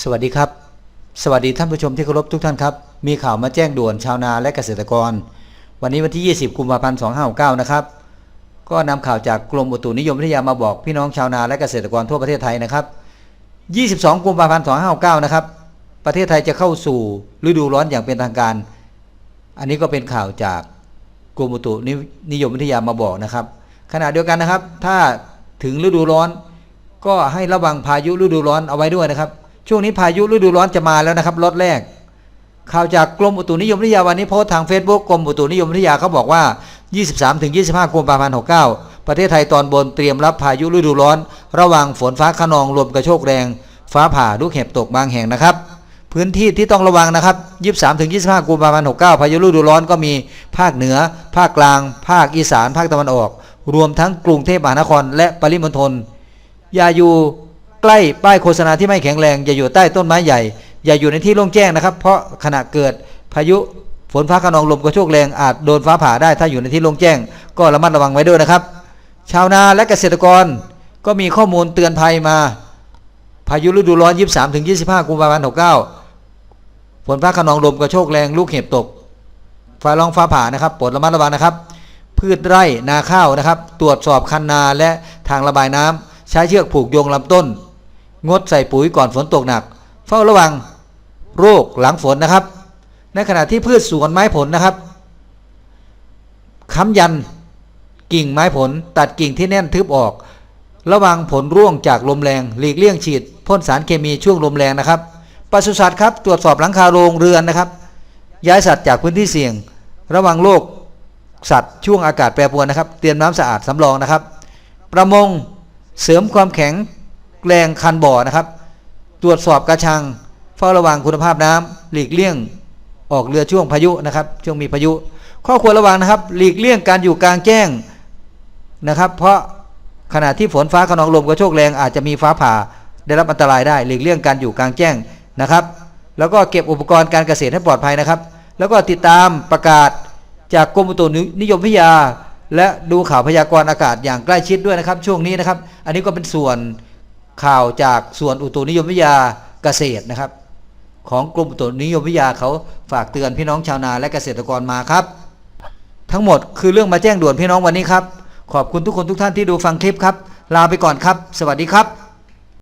สวัสดีครับ สวัสดีท่านผู้ชมที่เคารพทุกท่านครับ มีข่าวมาแจ้งด่วนชาวนาและเกษตรกร วันนี้วันที่ 20 กุมภาพันธ์ 2569 นะครับ ก็นำข่าวจากกรมอุตุนิยมวิทยามาบอกพี่น้องชาวนาและเกษตรกรทั่วประเทศไทยนะครับ 22 กุมภาพันธ์ 2569 นะครับ ประเทศไทยจะเข้าสู่ฤดูร้อนอย่างเป็นทางการ อันนี้ก็เป็นข่าวจากกรมอุตุนิยมวิทยามาบอกนะครับ ขณะเดียวกันนะครับ ถ้าถึงฤดูร้อน ก็ให้ระวังพายุฤดูร้อนเอาไว้ด้วยนะครับ ช่วงนี้พายุฤดูร้อนจะมาแล้วนะครับล็อตแรก ข่าวจากกรมอุตุนิยมวิทยาวันนี้โพสต์ทาง Facebook กรมอุตุนิยมวิทยาเขาบอกว่า 23-25กุมภาพันธ์69 ประเทศไทยตอนบนเตรียมรับพายุฤดูร้อน ระวังฝนฟ้าขนองลมกระโชกแรง ฟ้าผ่าลูกเห็บตกบางแห่งนะครับ พื้นที่ที่ต้องระวังนะครับ 23-25กุมภาพันธ์69 พายุฤดูร้อนก็มีภาคเหนือ ภาคกลาง ภาคอีสาน ภาคตะวันออก รวมทั้งกรุงเทพมหานครและปริมณฑลอย่าอยู่ ใกล้ป้ายโฆษณาที่ไม่แข็งแรง อย่าอยู่ใต้ต้นไม้ใหญ่ อย่าอยู่ในที่โล่งแจ้งนะครับ เพราะขณะเกิดพายุฝนฟ้าขนองลมกระโชกแรงอาจโดนฟ้าผ่าได้ถ้าอยู่ในที่โล่งแจ้ง ก็ระมัดระวังไว้ด้วยนะครับ ชาวนาและเกษตรกรก็มีข้อมูลเตือนภัยมา พายุฤดูร้อน23ถึง25กุมภาพันธ์69ฝนฟ้าขนองลมกระโชกแรงลูกเห็บตกฟ้าร้องฟ้าผ่านะครับโปรดระมัดระวังนะครับ พืชไร่นาข้าวนะครับ ตรวจสอบคันนาและทางระบายน้ำใช้เชือกผูกโยงลำต้น งดใส่ปุ๋ยก่อนฝนตกหนัก เฝ้าระวังโรคหลังฝนนะครับ ในขณะที่พืชสวนไม้ผลนะครับค้ำยันกิ่งไม้ผลตัดกิ่งที่แน่นทึบออก ระวังผลร่วงจากลมแรงหลีกเลี่ยงฉีดพ่นสารเคมีช่วงลมแรงนะครับปศุสัตว์ครับตรวจสอบหลังคาโรงเรือนนะครับ ย้ายสัตว์จากพื้นที่เสี่ยง ระวังโรคสัตว์ช่วงอากาศแปรปรวนนะครับ เตรียมน้ำสะอาดสำรองนะครับ ประมงเสริมความแข็ง แรงคันบ่อนะครับ ตรวจสอบกระชังเฝ้าระวังคุณภาพน้ำหลีกเลี่ยงออกเรือช่วงพายุนะครับ ช่วงมีพายุ ข้อควรระวังนะครับ หลีกเลี่ยงการอยู่กลางแจ้งนะครับ เพราะขณะที่ฝนฟ้าขนองลมกระโชกแรงอาจจะมีฟ้าผ่าได้รับอันตรายได้ หลีกเลี่ยงการอยู่กลางแจ้งนะครับ แล้วก็เก็บอุปกรณ์การเกษตรให้ปลอดภัยนะครับ แล้วก็ติดตามประกาศจากกรมอุตุนิยมวิทยา และดูข่าวพยากรณ์อากาศอย่างใกล้ชิดด้วยนะครับ ช่วงนี้นะครับ อันนี้ก็เป็นส่วน ข่าวจากส่วนอุตุนิยมวิทยาเกษตรนะครับ ของกรมอุตุนิยมวิทยาเขาฝากเตือนพี่น้องชาวนาและเกษตรกรมาครับ ทั้งหมดคือเรื่องมาแจ้งด่วนพี่น้องวันนี้ครับ ขอบคุณทุกคนทุกท่านที่ดูฟังคลิปครับ ลาไปก่อนครับ สวัสดีครับ